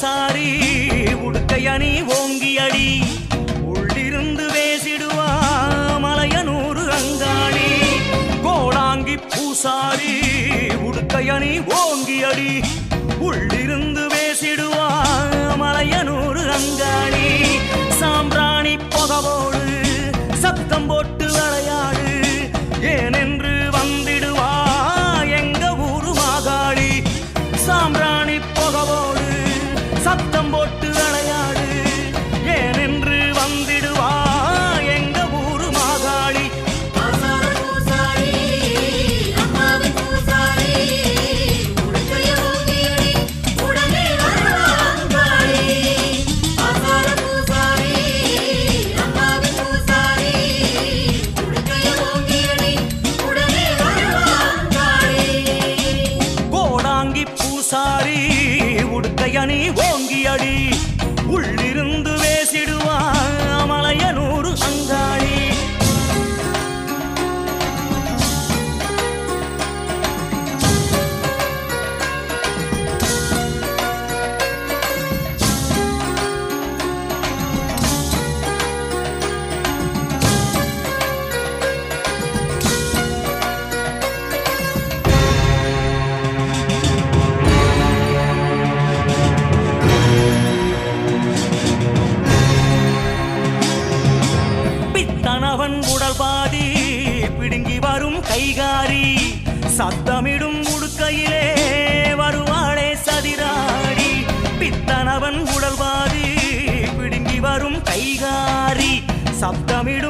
Sorry உடுக்கை அணி ஓங்கி அடி உள்ளிருந்து வேசிடுவா மலையனூறு அங்காளி கோடாங்கி பூசாரி உடுக்கை அணி ஓங்கி அடி உள்ளிருந்து வேசிடுவா மலையனூறு அங்காளி சாம்பிராணி பொதவோ உடல் பாதி பிடுங்கி வரும் கைகாரி சத்தமிடும் உடுக்கையிலே வருவாளே சதிராடி. பித்தனவன் உடல்வாதி பிடுங்கி வரும் கைகாரி சத்தமிடும்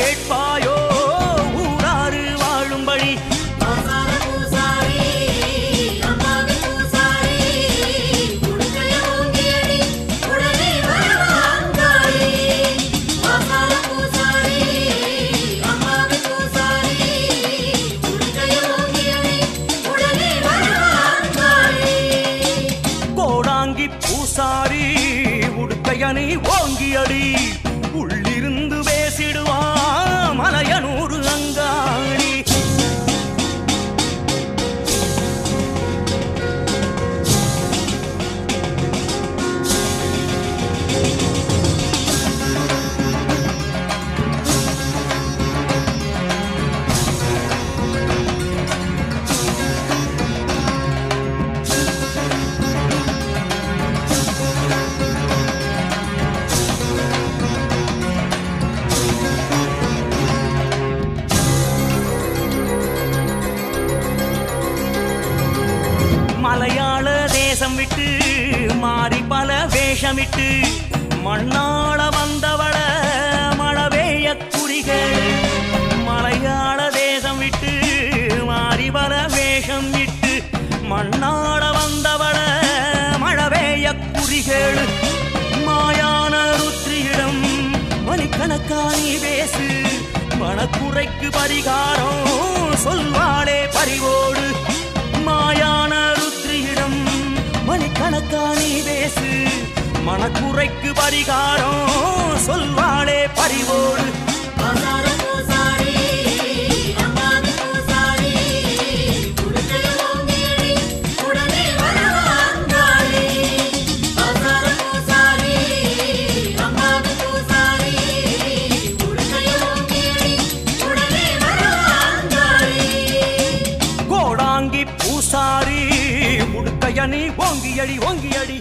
கேட்பாயோ? ஊராறு வாழும்படி. ஆசார பூசாரி அம்மாவின் பூசாரி உடுக்கைய ஓங்கியடி. தேசம் விட்டு மாறி பல வேஷமிட்டு மண்ணாள வந்தவள மழவேய குறிகள் மலையாள தேசம் விட்டு மாறி பல வேஷம் விட்டு மண்ணாள வந்தவள மழவேய குறிகள் மாயான ருத்ரியிடம் மணிக்கணக்கானி பேசு மனக்குறைக்கு பரிகாரம் சொல்வாளே பறிவோடு மாயான மனக்குறைக்கு பரிகாரம் சொல்வாளே பறிவோடு ஆசார பூசாரி அம்மாவின் ஓங்கியடி ஓங்கியடி.